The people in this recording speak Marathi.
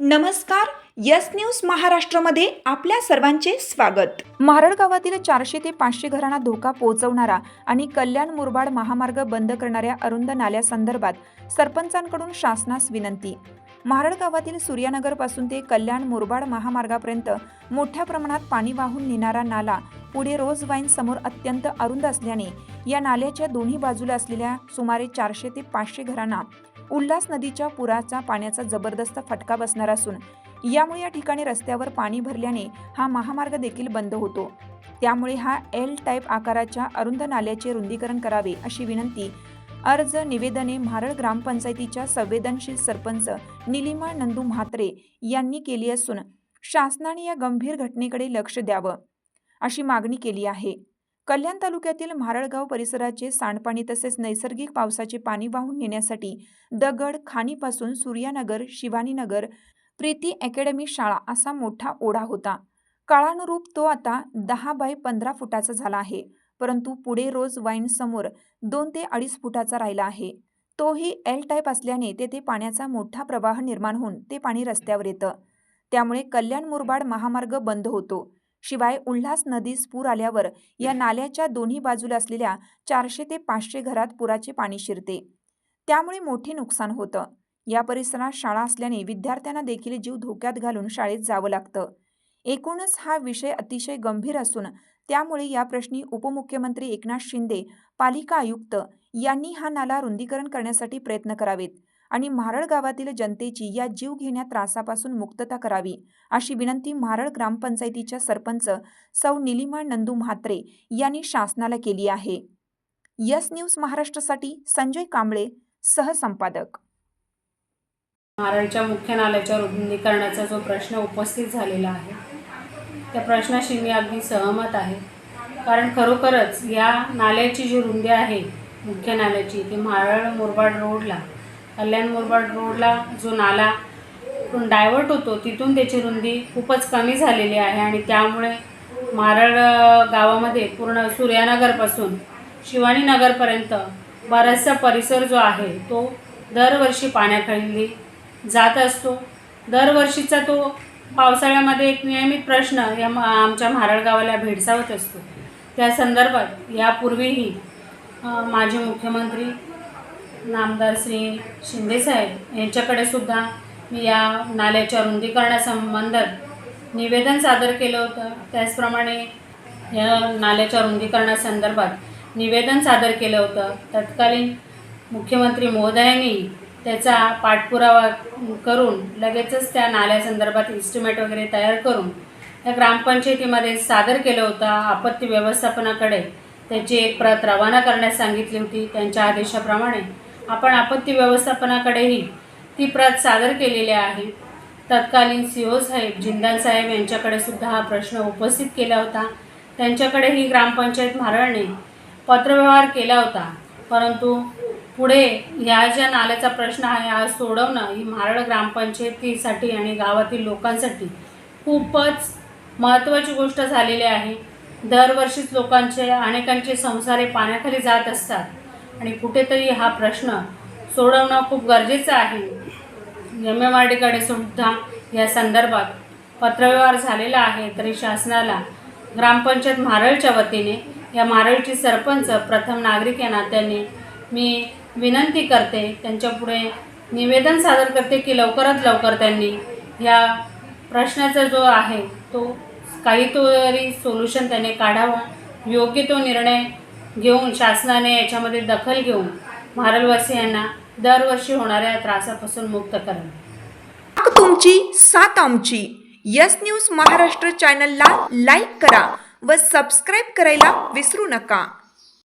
नमस्कार यस न्यूज महाराष्ट्रामध्ये आपल्या सर्वांचे स्वागत. महारड गावातील चारशे ते पाचशे घरांना धोका पोहोचवणारा आणि कल्याण मुरबाड महामार्ग बंद करणाऱ्या अरुंद नाल्यासंदर्भात सरपंचांकडून शासनास विनंती. महारड गावातील सूर्यानगरपासून ते कल्याण मुरबाड महामार्गापर्यंत मोठ्या प्रमाणात पाणी वाहून नेणारा नाला पुढे रोज वाईन समोर अत्यंत अरुंद असल्याने या नाल्याच्या दोन्ही बाजूला असलेल्या सुमारे चारशे ते पाचशे घरांना उल्हास नदीच्या पुराचा पाण्याचा जबरदस्त फटका बसणार असून यामुळे या ठिकाणी रस्त्यावर पाणी भरल्याने हा महामार्ग देखील बंद होतो. त्यामुळे हा एल टाईप आकाराच्या अरुंद नाल्याचे रुंदीकरण करावे अशी विनंती अर्ज निवेदने म्हारळ ग्रामपंचायतीच्या संवेदनशील सरपंच निलिमा नंदू म्हात्रे यांनी केली असून शासनाने या गंभीर घटनेकडे लक्ष द्यावं अशी मागणी केली आहे. कल्याण तालुक्यातील म्हारळगाव परिसराचे सांडपाणी तसेच नैसर्गिक पावसाचे पाणी वाहून नेण्यासाठी दगड खाणीपासून सूर्यानगर शिवानीनगर प्रीती अकॅडमी शाळा असा मोठा ओढा होता. काळानुरूप तो आता दहा बाय पंधरा फुटाचा झाला आहे परंतु पुढे रोज वाईन समोर दोन ते अडीच फुटाचा राहिला आहे. तोही एल टाईप असल्याने तेथे पाण्याचा मोठा प्रवाह निर्माण होऊन ते पाणी रस्त्यावर येतं. त्यामुळे कल्याण मुरबाड महामार्ग बंद होतो. शिवाय उल्हास नदीस पूर आल्यावर या नाल्याच्या दोन्ही बाजूला असलेल्या चारशे ते पाचशे घरात पुराचे पाणी शिरते. त्यामुळे मोठे नुकसान होतं. या परिसरात शाळा असल्याने विद्यार्थ्यांना देखील जीव धोक्यात घालून शाळेत जावं लागतं. एकूणच हा विषय अतिशय गंभीर असून त्यामुळे या प्रश्नी उपमुख्यमंत्री एकनाथ शिंदे पालिका आयुक्त यांनी हा नाला रुंदीकरण करण्यासाठी प्रयत्न करावेत. आणि म्हारळ गावातील जनतेची या जीव घेण्या त्रासापासून मुक्तता करावी अशी विनंती म्हारळ ग्रामपंचायतीच्या सरपंच सौ निलिमा नंदू म्हात्रे यांनी शासनाला केली आहे. यस न्यूज महाराष्ट्रासाठी संजय कांबळे सहसंपादक. महाराष्ट्राच्या मुख्य नाल्याच्या रुंदीकरणाचा जो प्रश्न उपस्थित झालेला आहे त्या प्रश्नाशी मी अगदी सहमत आहे. कारण खरोखरच या नाल्याची जी रुंदी आहे मुख्य नाल्याची ती मारळ मुरबाड रोडला कल्याण मुरबाड रोडला जो नाला डायव्हर्ट होतो तिथून त्याची रुंदी खूपच कमी झालेली आहे आणि त्यामुळे मारळ गावामध्ये पूर्ण सूर्यानगरपासून शिवानी नगरपर्यंत बराचसा परिसर जो आहे तो दरवर्षी पाण्याखाली जात असतो. दरवर्षीचा तो पावसाळ्यामध्ये एक नियमित प्रश्न या म- आमच्या म्हारळ गावाला भेडसावत असतो. त्या संदर्भात यापूर्वीही माझे माजी मुख्यमंत्री नामदार श्री शिंदेसाहेब यांच्याकडे सुद्धा मी या नाल्याच्या रुंदीकरणासंबंधात निवेदन सादर केलं होतं. त्याचप्रमाणे या नाल्याच्या रुंदीकरणासंदर्भात निवेदन सादर केलं होतं. तत्कालीन मुख्यमंत्री महोदयांनी त्याचा पाठपुरावा करून लगेचच त्या नाल्यासंदर्भात इस्टिमेट वगैरे तयार करून त्या ग्रामपंचायतीमध्ये सादर केलं होतं. आपत्ती व्यवस्थापनाकडे त्याची एक प्रत रवाना करण्यास सांगितली होती. त्यांच्या आदेशाप्रमाणे आपण आपत्ती व्यवस्थापनाकडेही ती प्रत सादर केलेली आहे. तत्कालीन सी ओ साहेब जिंदाल साहेब यांच्याकडे सुद्धा हा प्रश्न उपस्थित केला होता. त्यांच्याकडेही ग्रामपंचायत म्हारळने पत्रव्यवहार केला होता. परंतु पुढे ह्या ज्या नाल्याचा प्रश्न आहे हा सोडवणं ही म्हारळ ग्रामपंचायतीसाठी आणि गावातील लोकांसाठी खूपच महत्त्वाची गोष्ट झालेली आहे. दरवर्षीच लोकांचे अनेकांचे संसारे पाण्याखाली जात असतात. आणि कुठेतरी हा प्रश्न सोडवणं खूप गरजेचं आहे. एम एम आर डीकडे सुद्धा या संदर्भात पत्रव्यवहार झालेला आहे तरी शासनाला ग्रामपंचायत म्हारळच्या वतीने या म्हारळची सरपंच प्रथम नागरिक या नात्याने मी विनंती करते त्यांच्यापुढे निवेदन सादर करते की लवकरात लवकर त्यांनी ह्या प्रश्नाचा जो आहे तो काही तरी सोल्युशन त्याने काढावं. योग्य तो निर्णय घेऊन शासनाने याच्यामध्ये दखल घेऊन महारलवासियांना दरवर्षी होणाऱ्या त्रासापासून मुक्त करावं तुमची सात आमची. यस न्यूज महाराष्ट्र चॅनलला लाईक करा व सबस्क्राईब करायला विसरू नका.